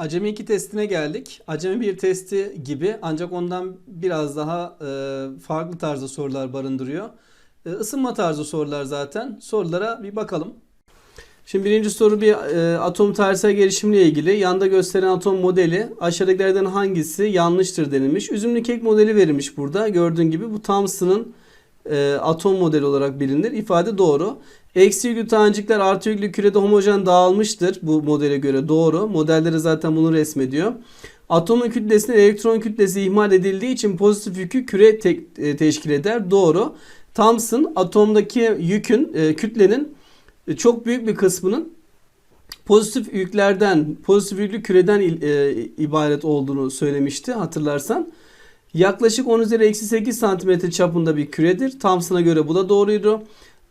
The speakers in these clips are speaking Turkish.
Acemi 2 testine geldik. Acemi 1 testi gibi ancak ondan biraz daha e, farklı tarzda sorular barındırıyor. E, ısınma tarzı sorular zaten. Sorulara bir bakalım. Şimdi birinci soru bir e, atom tarihsel gelişimle ilgili. Yanda gösteren atom modeli aşağıdakilerden hangisi yanlıştır denilmiş. Üzümlü kek modeli verilmiş burada. Gördüğün gibi bu Thomson'ın e, atom modeli olarak bilinir. İfade doğru. Eksi yüklü tanecikler artı yüklü kürede homojen dağılmıştır bu modele göre doğru. Modelleri zaten bunu resmediyor. Atomun kütlesine elektron kütlesi ihmal edildiği için pozitif yükü küre te- e, teşkil eder. Doğru. Thomson atomdaki yükün e, kütlenin çok büyük bir kısmının pozitif yüklerden, pozitif yüklü küreden e, ibaret olduğunu söylemişti hatırlarsan. Yaklaşık 10 üzeri eksi 8 santimetre çapında bir küredir. Thomson'a göre bu da doğruydu.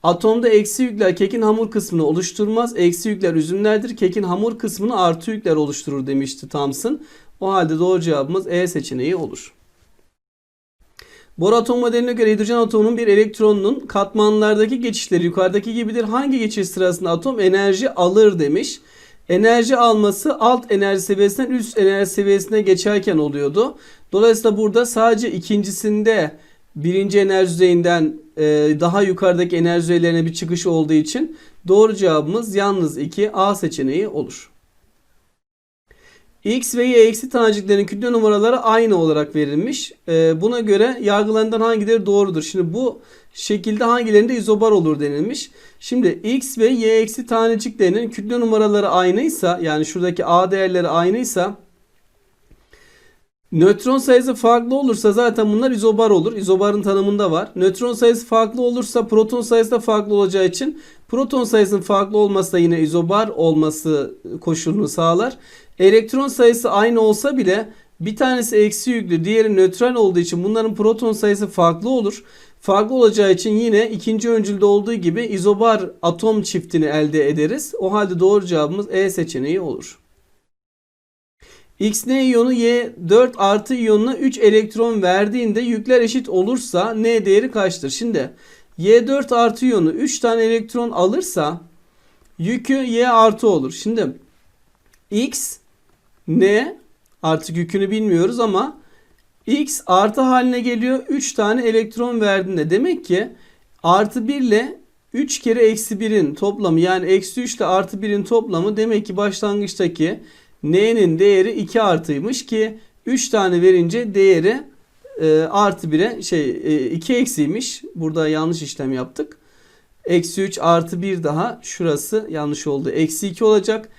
Atomda eksi yükler kekin hamur kısmını oluşturmaz. Eksi yükler üzümlerdir. Kekin hamur kısmını artı yükler oluşturur demişti Thomson. O halde doğru cevabımız E seçeneği olur. Bohr atom modeline göre hidrojen atomunun bir elektronunun katmanlardaki geçişleri yukarıdaki gibidir. Hangi geçiş sırasında atom enerji alır demiş. Enerji alması alt enerji seviyesinden üst enerji seviyesine geçerken oluyordu. Dolayısıyla burada sadece ikincisinde birinci enerji düzeyinden e, daha yukarıdaki enerji düzeylerine bir çıkış olduğu için doğru cevabımız yalnız 2 A seçeneği olur. X ve Y eksi taneciklerin kütle numaraları aynı olarak verilmiş. E, buna göre yargılarından hangileri doğrudur? Şimdi bu şekilde hangilerinde izobar olur denilmiş. Şimdi X ve Y eksi taneciklerinin kütle numaraları aynıysa yani şuradaki A değerleri aynıysa Nötron sayısı farklı olursa zaten bunlar izobar olur. İzobarın tanımında var. Nötron sayısı farklı olursa proton sayısı da farklı olacağı için proton sayısının farklı olması da yine izobar olması koşulunu sağlar. Elektron sayısı aynı olsa bile bir tanesi eksi yüklü, diğeri nötral olduğu için bunların proton sayısı farklı olur. Farklı olacağı için yine ikinci öncülde olduğu gibi izobar atom çiftini elde ederiz. O halde doğru cevabımız E seçeneği olur. XN iyonu Y4 artı iyonuna 3 elektron verdiğinde yükler eşit olursa N değeri kaçtır? Şimdi Y4 artı iyonu 3 tane elektron alırsa yükü Y artı olur. Şimdi X N artık yükünü bilmiyoruz ama X artı haline geliyor 3 tane elektron verdiğinde. Demek ki artı 1 ile 3 kere eksi 1'in toplamı yani eksi 3 ile artı 1'in toplamı demek ki başlangıçtaki N'nin değeri 2 artıymış ki 3 tane verince değeri e, artı 1'e şey e, 2 eksiymiş. Burada yanlış işlem yaptık. Eksi 3 artı 1 daha şurası yanlış oldu. Eksi 2 olacak.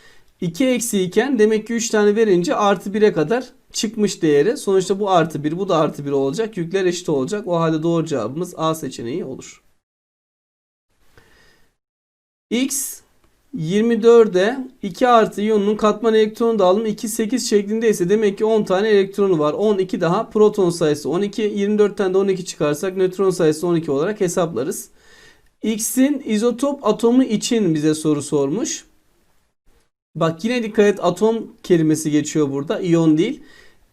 2 eksi iken demek ki 3 tane verince artı 1'e kadar çıkmış değeri. Sonuçta bu artı 1 bu da artı 1 olacak. Yükler eşit olacak. O halde doğru cevabımız A seçeneği olur. X 24'e 2 artı iyonunun katman elektron dağılımı 2 8 şeklinde ise demek ki 10 tane elektronu var. 12 daha proton sayısı 12. 24'ten de 12 çıkarsak nötron sayısı 12 olarak hesaplarız. X'in izotop atomu için bize soru sormuş. Bak yine dikkat et atom kelimesi geçiyor burada. İyon değil.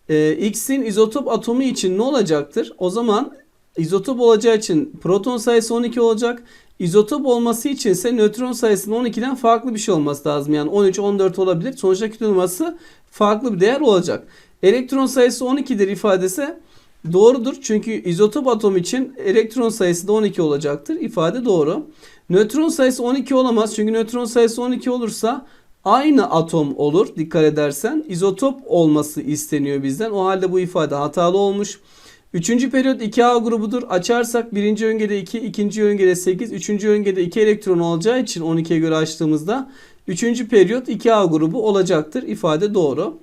Ee, X'in izotop atomu için ne olacaktır? O zaman izotop olacağı için proton sayısı 12 olacak. İzotop olması için ise nötron sayısının 12'den farklı bir şey olması lazım. Yani 13, 14 olabilir. Sonuçta kütle numarası farklı bir değer olacak. Elektron sayısı 12'dir ifadesi doğrudur. Çünkü izotop atom için elektron sayısı da 12 olacaktır. İfade doğru. Nötron sayısı 12 olamaz. Çünkü nötron sayısı 12 olursa aynı atom olur. Dikkat edersen izotop olması isteniyor bizden. O halde bu ifade hatalı olmuş. Üçüncü periyot 2A grubudur. Açarsak birinci yörüngede 2, ikinci yörüngede 8, üçüncü yörüngede 2 elektron olacağı için 12'ye göre açtığımızda üçüncü periyot 2A grubu olacaktır. İfade doğru.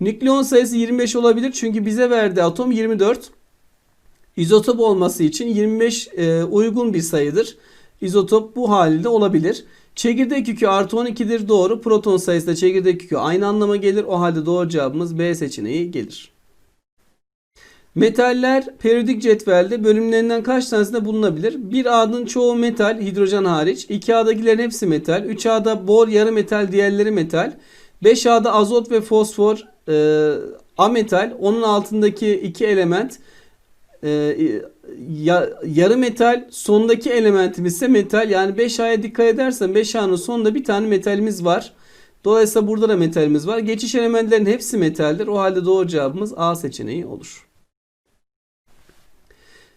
Nükleon sayısı 25 olabilir çünkü bize verdiği atom 24. İzotop olması için 25 e, uygun bir sayıdır. İzotop bu haliyle olabilir. Çekirdek yükü artı 12'dir doğru. Proton sayısı da çekirdek yükü aynı anlama gelir. O halde doğru cevabımız B seçeneği gelir. Metaller periyodik cetvelde bölümlerinden kaç tanesinde bulunabilir? 1A'nın çoğu metal, hidrojen hariç. 2A'dakilerin hepsi metal. 3A'da bor, yarı metal, diğerleri metal. 5A'da azot ve fosfor e, ametal. Onun altındaki iki element e, ya- yarı metal sondaki elementimiz ise metal. Yani 5A'ya dikkat edersen 5A'nın sonunda bir tane metalimiz var. Dolayısıyla burada da metalimiz var. Geçiş elementlerinin hepsi metaldir. O halde doğru cevabımız A seçeneği olur.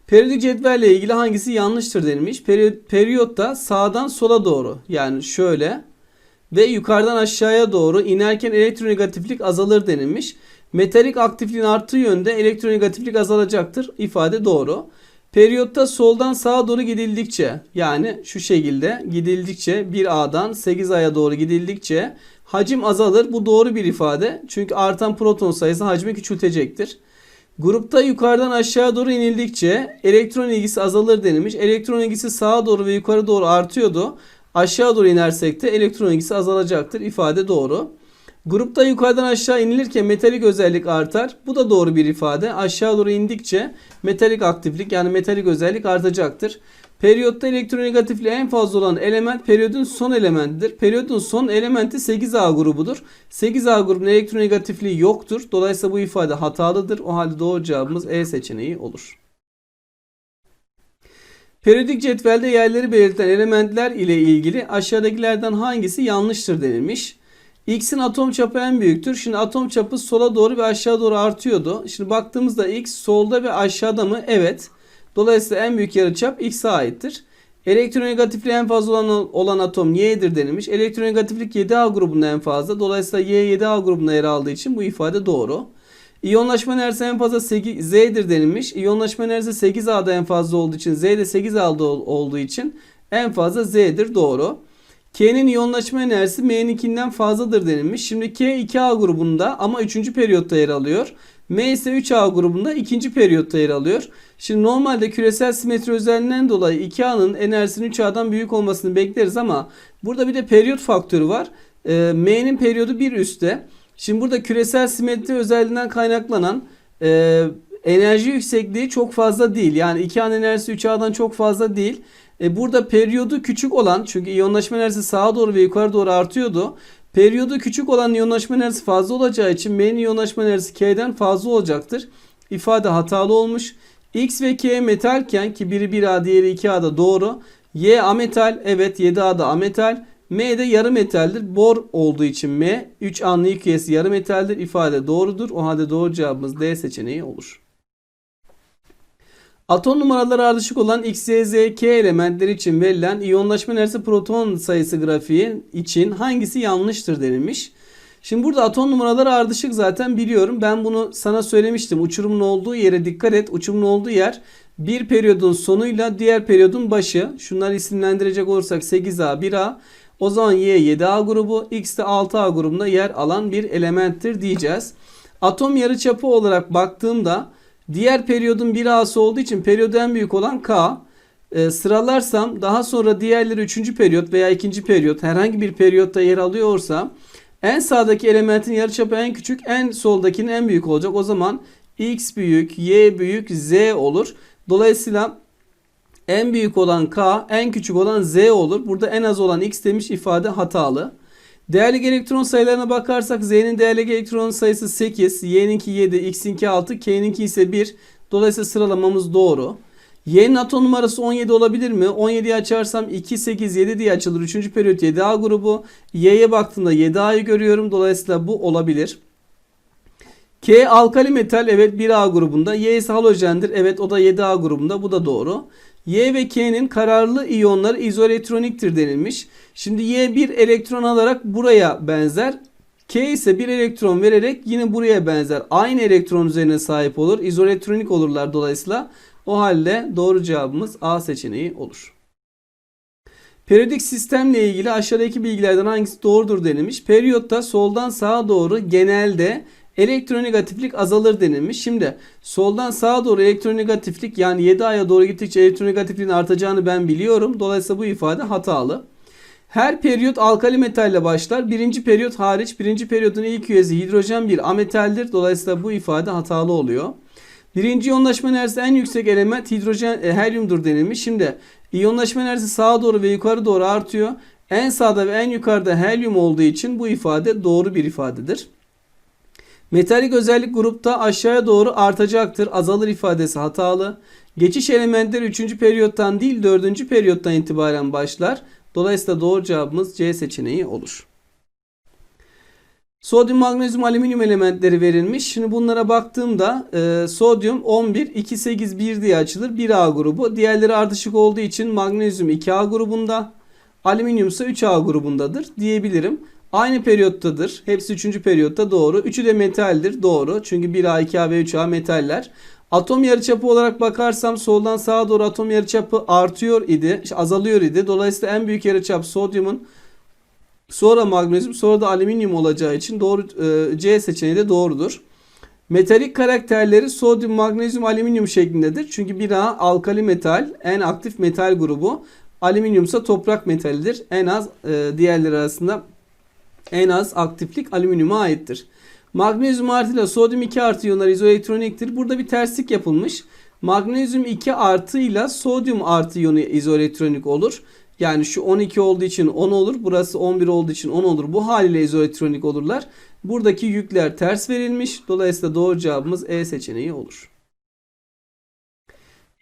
Periyodik cetvelle ilgili hangisi yanlıştır denilmiş. Peri- periyotta sağdan sola doğru yani şöyle ve yukarıdan aşağıya doğru inerken elektronegatiflik azalır denilmiş. Metalik aktifliğin arttığı yönde elektronegatiflik azalacaktır. İfade doğru. Periyotta soldan sağa doğru gidildikçe yani şu şekilde gidildikçe 1A'dan 8A'ya doğru gidildikçe hacim azalır. Bu doğru bir ifade. Çünkü artan proton sayısı hacmi küçültecektir. Grupta yukarıdan aşağı doğru inildikçe elektron ilgisi azalır denilmiş. Elektron ilgisi sağa doğru ve yukarı doğru artıyordu. Aşağı doğru inersek de elektron ilgisi azalacaktır. İfade doğru. Grupta yukarıdan aşağı inilirken metalik özellik artar. Bu da doğru bir ifade. Aşağı doğru indikçe metalik aktiflik yani metalik özellik artacaktır. Periyotta elektronegatifliği en fazla olan element periyodun son elementidir. Periyodun son elementi 8A grubudur. 8A grubunun elektronegatifliği yoktur. Dolayısıyla bu ifade hatalıdır. O halde doğru cevabımız E seçeneği olur. Periyodik cetvelde yerleri belirten elementler ile ilgili aşağıdakilerden hangisi yanlıştır denilmiş. X'in atom çapı en büyüktür. Şimdi atom çapı sola doğru ve aşağı doğru artıyordu. Şimdi baktığımızda X solda ve aşağıda mı? Evet. Dolayısıyla en büyük yarıçap X'e aittir. Elektronegatifliği en fazla olan, olan atom Y'dir denilmiş. Elektronegatiflik 7A grubunda en fazla. Dolayısıyla Y 7A grubunda yer aldığı için bu ifade doğru. İyonlaşma enerjisi en fazla 8, Z'dir denilmiş. İyonlaşma enerjisi 8A'da en fazla olduğu için Z de 8A'da ol- olduğu için en fazla Z'dir doğru. K'nin iyonlaşma enerjisi M'ninkinden fazladır denilmiş. Şimdi K 2A grubunda ama 3. periyotta yer alıyor. M ise 3A grubunda 2. periyotta yer alıyor. Şimdi normalde küresel simetri özelliğinden dolayı 2A'nın enerjisinin 3A'dan büyük olmasını bekleriz ama burada bir de periyot faktörü var. Ee, M'nin periyodu bir üstte. Şimdi burada küresel simetri özelliğinden kaynaklanan e, enerji yüksekliği çok fazla değil. Yani 2A'nın enerjisi 3A'dan çok fazla değil. E, burada periyodu küçük olan çünkü iyonlaşma enerjisi sağa doğru ve yukarı doğru artıyordu. Periyodu küçük olan iyonlaşma enerjisi fazla olacağı için M'nin iyonlaşma enerjisi K'den fazla olacaktır. İfade hatalı olmuş. X ve K metalken ki biri 1A diğeri 2A'da doğru. Y ametal evet 7A'da ametal. M de yarı metaldir. Bor olduğu için M 3 anlı ilk üyesi yarı metaldir. İfade doğrudur. O halde doğru cevabımız D seçeneği olur. Atom numaraları ardışık olan X, Y, Z, K elementleri için verilen iyonlaşma enerjisi proton sayısı grafiği için hangisi yanlıştır denilmiş. Şimdi burada atom numaraları ardışık zaten biliyorum. Ben bunu sana söylemiştim. Uçurumun olduğu yere dikkat et. Uçurumun olduğu yer bir periyodun sonuyla diğer periyodun başı. Şunları isimlendirecek olursak 8A, 1A. O zaman Y 7A grubu, X de 6A grubunda yer alan bir elementtir diyeceğiz. Atom yarıçapı olarak baktığımda diğer periyodun 1A'sı olduğu için periyodu en büyük olan K. E, sıralarsam daha sonra diğerleri 3. periyot veya 2. periyot herhangi bir periyotta yer alıyorsa en sağdaki elementin yarıçapı en küçük, en soldakinin en büyük olacak. O zaman X büyük, Y büyük, Z olur. Dolayısıyla en büyük olan K, en küçük olan Z olur. Burada en az olan X demiş ifade hatalı. Değerli elektron sayılarına bakarsak Z'nin değerli elektron sayısı 8, Y'ninki 7, X'inki 6, K'ninki ise 1. Dolayısıyla sıralamamız doğru. Y'nin atom numarası 17 olabilir mi? 17'yi açarsam 2, 8, 7 diye açılır. 3. periyot 7A grubu. Y'ye baktığımda 7A'yı görüyorum. Dolayısıyla bu olabilir. K alkali metal evet 1A grubunda. Y ise halojendir. Evet o da 7A grubunda. Bu da doğru. Y ve K'nin kararlı iyonları izoelektroniktir denilmiş. Şimdi Y bir elektron alarak buraya benzer. K ise bir elektron vererek yine buraya benzer. Aynı elektron üzerine sahip olur. İzoelektronik olurlar dolayısıyla. O halde doğru cevabımız A seçeneği olur. Periyodik sistemle ilgili aşağıdaki bilgilerden hangisi doğrudur denilmiş. Periyotta soldan sağa doğru genelde elektronegatiflik azalır denilmiş. Şimdi soldan sağa doğru elektronegatiflik yani 7A'ya doğru gittikçe elektronegatifliğin artacağını ben biliyorum. Dolayısıyla bu ifade hatalı. Her periyot alkali metalle başlar. Birinci periyot hariç birinci periyodun ilk üyesi hidrojen bir ametaldir. Dolayısıyla bu ifade hatalı oluyor. Birinci iyonlaşma enerjisi en yüksek element hidrojen e, helyumdur denilmiş. Şimdi iyonlaşma enerjisi sağa doğru ve yukarı doğru artıyor. En sağda ve en yukarıda helyum olduğu için bu ifade doğru bir ifadedir. Metalik özellik grupta aşağıya doğru artacaktır. Azalır ifadesi hatalı. Geçiş elementleri 3. periyottan değil 4. periyottan itibaren başlar. Dolayısıyla doğru cevabımız C seçeneği olur. Sodyum, magnezyum, alüminyum elementleri verilmiş. Şimdi bunlara baktığımda e, sodyum 11, 2, 8, 1 diye açılır. 1A grubu. Diğerleri ardışık olduğu için magnezyum 2A grubunda. Alüminyum ise 3A grubundadır diyebilirim. Aynı periyottadır. Hepsi 3. periyotta doğru. Üçü de metaldir. Doğru. Çünkü 1A, 2A ve 3A metaller. Atom yarıçapı olarak bakarsam soldan sağa doğru atom yarıçapı artıyor idi, azalıyor idi. Dolayısıyla en büyük yarıçap sodyumun sonra magnezyum sonra da alüminyum olacağı için doğru e, C seçeneği de doğrudur. Metalik karakterleri sodyum, magnezyum, alüminyum şeklindedir. Çünkü 1A alkali metal, en aktif metal grubu. Alüminyum ise toprak metalidir. En az e, diğerleri arasında en az aktiflik alüminyuma aittir. Magnezyum artı ile sodyum 2 artı iyonlar izoelektroniktir. Burada bir terslik yapılmış. Magnezyum 2 artı ile sodyum artı iyonu izoelektronik olur. Yani şu 12 olduğu için 10 olur. Burası 11 olduğu için 10 olur. Bu haliyle izoelektronik olurlar. Buradaki yükler ters verilmiş. Dolayısıyla doğru cevabımız E seçeneği olur.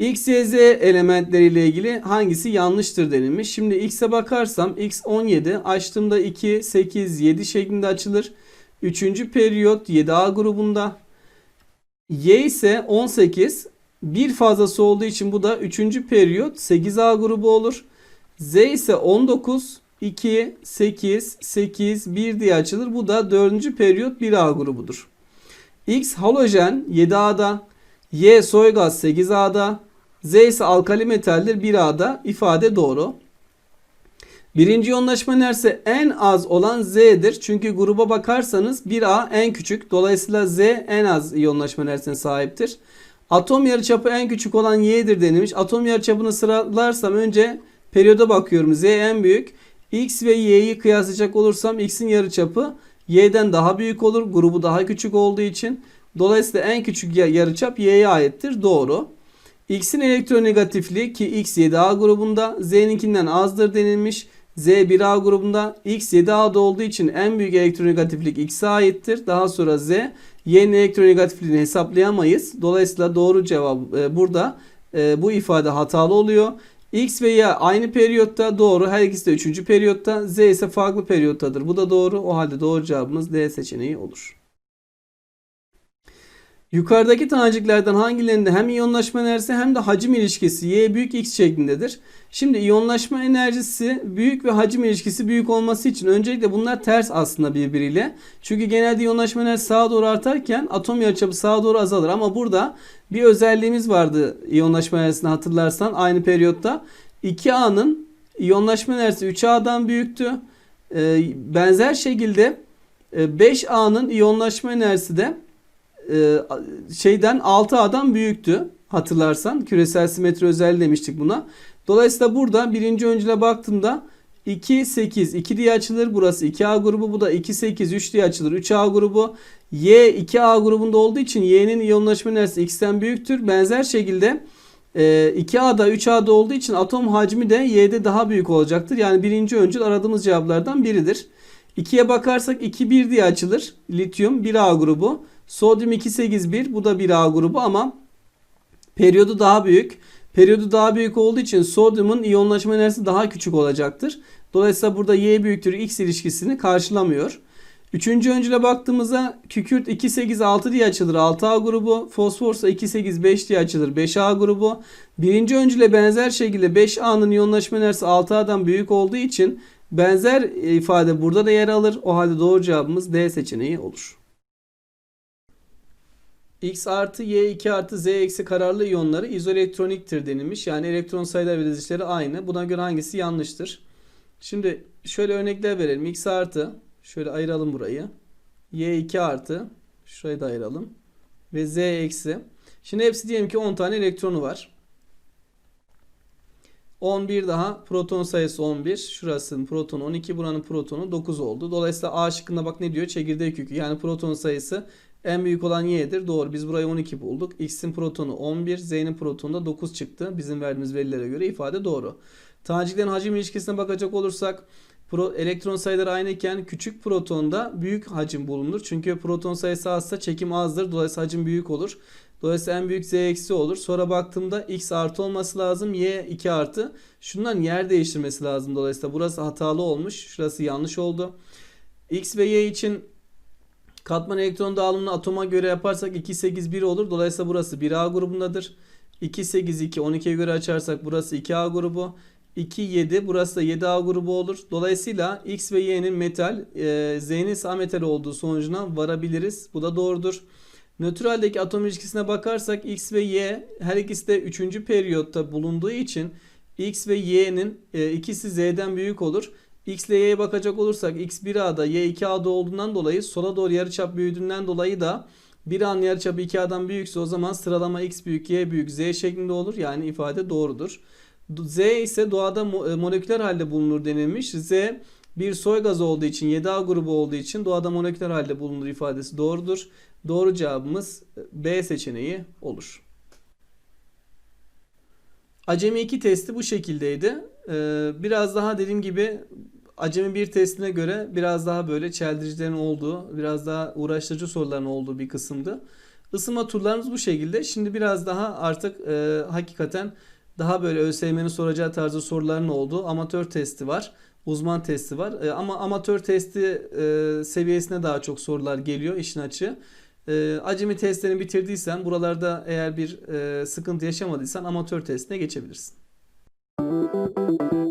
X, Y, Z elementleriyle ilgili hangisi yanlıştır denilmiş. Şimdi X'e bakarsam X 17 açtığımda 2, 8, 7 şeklinde açılır. Üçüncü periyot 7A grubunda. Y ise 18. Bir fazlası olduğu için bu da üçüncü periyot 8A grubu olur. Z ise 19, 2, 8, 8, 1 diye açılır. Bu da dördüncü periyot 1A grubudur. X halojen 7A'da. Y soy gaz 8A'da. Z ise alkali metaldir 1A'da. ifade doğru. Birinci yoğunlaşma enerjisi en az olan Z'dir. Çünkü gruba bakarsanız 1A en küçük. Dolayısıyla Z en az yoğunlaşma enerjisine sahiptir. Atom yarıçapı en küçük olan Y'dir denilmiş. Atom yarıçapını sıralarsam önce periyoda bakıyorum. Z en büyük. X ve Y'yi kıyaslayacak olursam X'in yarıçapı Y'den daha büyük olur. Grubu daha küçük olduğu için. Dolayısıyla en küçük yarıçap Y'ye aittir. Doğru. X'in elektronegatifliği ki X 7A grubunda Z'ninkinden azdır denilmiş. Z 1A grubunda X 7A'da olduğu için en büyük elektronegatiflik X'e aittir. Daha sonra Z Y'nin elektronegatifliğini hesaplayamayız. Dolayısıyla doğru cevap e, burada e, bu ifade hatalı oluyor. X ve Y aynı periyotta doğru. Her ikisi de 3. periyotta. Z ise farklı periyottadır. Bu da doğru. O halde doğru cevabımız D seçeneği olur. Yukarıdaki taneciklerden hangilerinde hem iyonlaşma enerjisi hem de hacim ilişkisi Y büyük X şeklindedir. Şimdi iyonlaşma enerjisi büyük ve hacim ilişkisi büyük olması için öncelikle bunlar ters aslında birbiriyle. Çünkü genelde iyonlaşma enerjisi sağa doğru artarken atom yarıçapı sağa doğru azalır. Ama burada bir özelliğimiz vardı iyonlaşma enerjisini hatırlarsan aynı periyotta. 2A'nın iyonlaşma enerjisi 3A'dan büyüktü. Ee, benzer şekilde 5A'nın iyonlaşma enerjisi de e, şeyden 6A'dan büyüktü. Hatırlarsan küresel simetri özelliği demiştik buna. Dolayısıyla burada birinci öncüle baktığımda 2, 8, 2 diye açılır. Burası 2A grubu. Bu da 2, 8, 3 diye açılır. 3A grubu. Y 2A grubunda olduğu için Y'nin iyonlaşma enerjisi X'ten büyüktür. Benzer şekilde 2A'da e, 3A'da olduğu için atom hacmi de Y'de daha büyük olacaktır. Yani birinci öncül aradığımız cevaplardan biridir. 2'ye bakarsak 2, 1 diye açılır. Lityum 1A grubu. Sodyum 281 bu da bir A grubu ama periyodu daha büyük. Periyodu daha büyük olduğu için sodyumun iyonlaşma enerjisi daha küçük olacaktır. Dolayısıyla burada Y büyüktür X ilişkisini karşılamıyor. Üçüncü öncüle baktığımızda kükürt 286 diye açılır 6A grubu. Fosfor ise 285 diye açılır 5A grubu. Birinci öncüle benzer şekilde 5A'nın iyonlaşma enerjisi 6A'dan büyük olduğu için benzer ifade burada da yer alır. O halde doğru cevabımız D seçeneği olur. X artı Y 2 artı Z eksi kararlı iyonları izoelektroniktir denilmiş. Yani elektron sayıları ve dizilişleri aynı. Buna göre hangisi yanlıştır? Şimdi şöyle örnekler verelim. X artı şöyle ayıralım burayı. Y 2 artı şurayı da ayıralım. Ve Z eksi. Şimdi hepsi diyelim ki 10 tane elektronu var. 11 daha proton sayısı 11. Şurasının protonu 12. Buranın protonu 9 oldu. Dolayısıyla A şıkkında bak ne diyor? Çekirdek yükü. Yani proton sayısı en büyük olan y'dir. Doğru. Biz burayı 12 bulduk. X'in protonu 11. Z'nin protonu da 9 çıktı. Bizim verdiğimiz verilere göre ifade doğru. Taneciklerin hacim ilişkisine bakacak olursak elektron sayıları aynıyken küçük protonda büyük hacim bulunur. Çünkü proton sayısı azsa çekim azdır. Dolayısıyla hacim büyük olur. Dolayısıyla en büyük z eksi olur. Sonra baktığımda x artı olması lazım. Y 2 artı. Şundan yer değiştirmesi lazım. Dolayısıyla burası hatalı olmuş. Şurası yanlış oldu. X ve Y için katman elektron dağılımını atoma göre yaparsak 2 8 1 olur. Dolayısıyla burası 1A grubundadır. 2 8 2 12'ye göre açarsak burası 2A grubu. 2 7 burası da 7A grubu olur. Dolayısıyla X ve Y'nin metal, e, Z'nin ise ametal olduğu sonucuna varabiliriz. Bu da doğrudur. Nötraldeki atom ilişkisine bakarsak X ve Y her ikisi de 3. periyotta bulunduğu için X ve Y'nin e, ikisi Z'den büyük olur. X ile Y'ye bakacak olursak X 1A'da Y 2A'da olduğundan dolayı sola doğru yarıçap büyüdüğünden dolayı da 1A'nın yarıçapı 2A'dan büyükse o zaman sıralama X büyük Y büyük Z şeklinde olur. Yani ifade doğrudur. Z ise doğada e, moleküler halde bulunur denilmiş. Z bir soy gazı olduğu için 7A grubu olduğu için doğada moleküler halde bulunur ifadesi doğrudur. Doğru cevabımız e, B seçeneği olur. Acemi 2 testi bu şekildeydi. Ee, biraz daha dediğim gibi Acemi 1 testine göre biraz daha böyle çeldiricilerin olduğu, biraz daha uğraştırıcı soruların olduğu bir kısımdı. Isınma turlarımız bu şekilde. Şimdi biraz daha artık e, hakikaten daha böyle ÖSYM'nin soracağı tarzda soruların olduğu amatör testi var. Uzman testi var. E, ama amatör testi e, seviyesine daha çok sorular geliyor işin açığı. E, acemi testlerini bitirdiysen buralarda eğer bir e, sıkıntı yaşamadıysan amatör testine geçebilirsin. Música